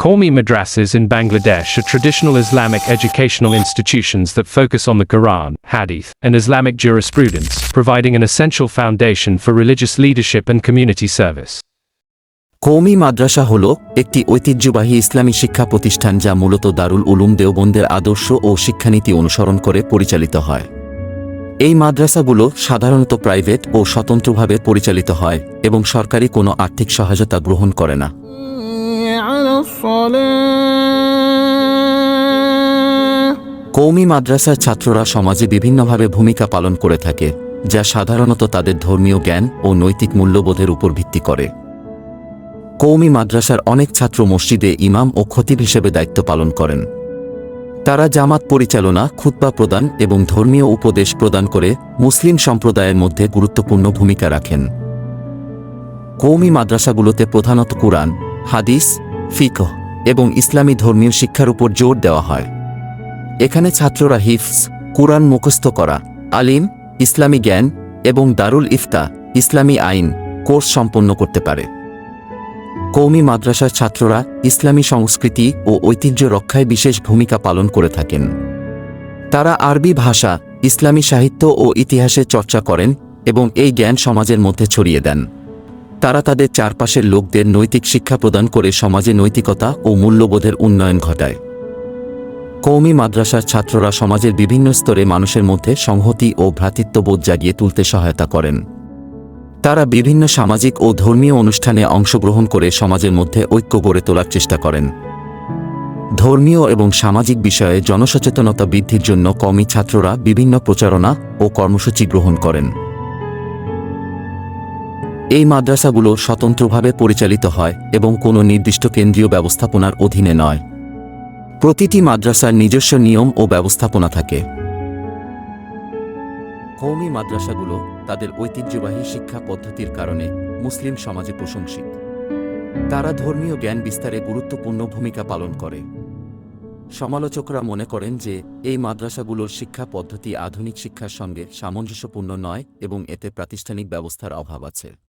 Qawmi madrasas in Bangladesh are traditional Islamic educational institutions that focus on the Quran, Hadith, and Islamic jurisprudence, providing an essential foundation for religious leadership and community service. কৌমি মাদ্রাসা হল একটি ঐতিহ্যবাহী ইসলামী শিক্ষা প্রতিষ্ঠান যা মূলত দারুল উলুম দেওবন্দের আদর্শ ও শিক্ষানীতি অনুসরণ করে পরিচালিত হয় এই মাদ্রাসাগুলো সাধারণত প্রাইভেট ও স্বতন্ত্রভাবে পরিচালিত হয় এবং সরকারি কোনো আর্থিক সহায়তা গ্রহণ করে না على الصلاة কৌমি মাদ্রাসার ছাত্ররা সমাজে বিভিন্নভাবে ভূমিকা পালন করে থাকে যা সাধারণত তাদের ধর্মীয় জ্ঞান ও নৈতিক মূল্যবোধের উপর ভিত্তি করে কৌমি মাদ্রাসার অনেক ছাত্র মসজিদে ইমাম ও খতিব হিসেবে দায়িত্ব পালন করেন তারা জামাত পরিচালনা খুতবা প্রদান এবং ধর্মীয় উপদেশ প্রদান করে মুসলিম সম্প্রদায়ের মধ্যে গুরুত্বপূর্ণ ভূমিকা রাখেন কৌমি মাদ্রাসাগুলোতে প্রধানত কুরআন হাদিস ফিকহ এবং ইসলামী ধর্মীয় শিক্ষার উপর জোর দেওয়া হয়। এখানে ছাত্ররা হিফস কুরআন মুখস্থ করা, আলিম, ইসলামী জ্ঞান এবং দারুল ইফতা, ইসলামী আইন কোর্স সম্পন্ন করতে পারে। কৌমি মাদ্রাসার ছাত্ররা ইসলামী সংস্কৃতি ও ঐতিহ্য রক্ষায় বিশেষ ভূমিকা পালন করে থাকেন। তারা আরবি ভাষা, ইসলামী সাহিত্য ও ইতিহাসের চর্চা করেন এবং এই জ্ঞান সমাজের মধ্যে ছড়িয়ে দেন। তারা তাদের চারপাশের লোকদের নৈতিক শিক্ষা প্রদান করে সমাজে নৈতিকতা ও মূল্যবোধের উন্নয়ন ঘটায়। কৌমি মাদ্রাসার ছাত্ররা সমাজের বিভিন্ন স্তরে মানুষের মধ্যে সংহতি ও ভ্রাতৃত্ববোধ জাগিয়ে তুলতে সহায়তা করেন। তারা বিভিন্ন সামাজিক ও ধর্মীয় অনুষ্ঠানে অংশগ্রহণ করে সমাজের মধ্যে ঐক্য গড়ে তোলার চেষ্টা করেন। ধর্মীয় এবং সামাজিক বিষয়ে জনসচেতনতা বৃদ্ধির জন্য কমি ছাত্ররা বিভিন্ন প্রচারণা ও কর্মসূচি গ্রহণ করেন। এই মাদ্রাসাগুলো স্বতন্ত্রভাবে পরিচালিত হয় এবং কোনো নির্দিষ্ট কেন্দ্রীয় ব্যবস্থাপনার অধীনে নয়। প্রতিটি মাদ্রাসার নিজস্ব নিয়ম ও ব্যবস্থাপনা থাকে। কৌমি মাদ্রাসাগুলো তাদের ঐতিহ্যবাহী শিক্ষা পদ্ধতির কারণে মুসলিম সমাজে প্রশংসিত। তারা ধর্মীয় জ্ঞান বিস্তারে গুরুত্বপূর্ণ ভূমিকা পালন করে। সমালোচকরা মনে করেন যে এই মাদ্রাসাগুলোর শিক্ষা পদ্ধতি আধুনিক শিক্ষার সঙ্গে সামঞ্জস্যপূর্ণ নয় এবং এতে প্রাতিষ্ঠানিক ব্যবস্থার অভাব আছে।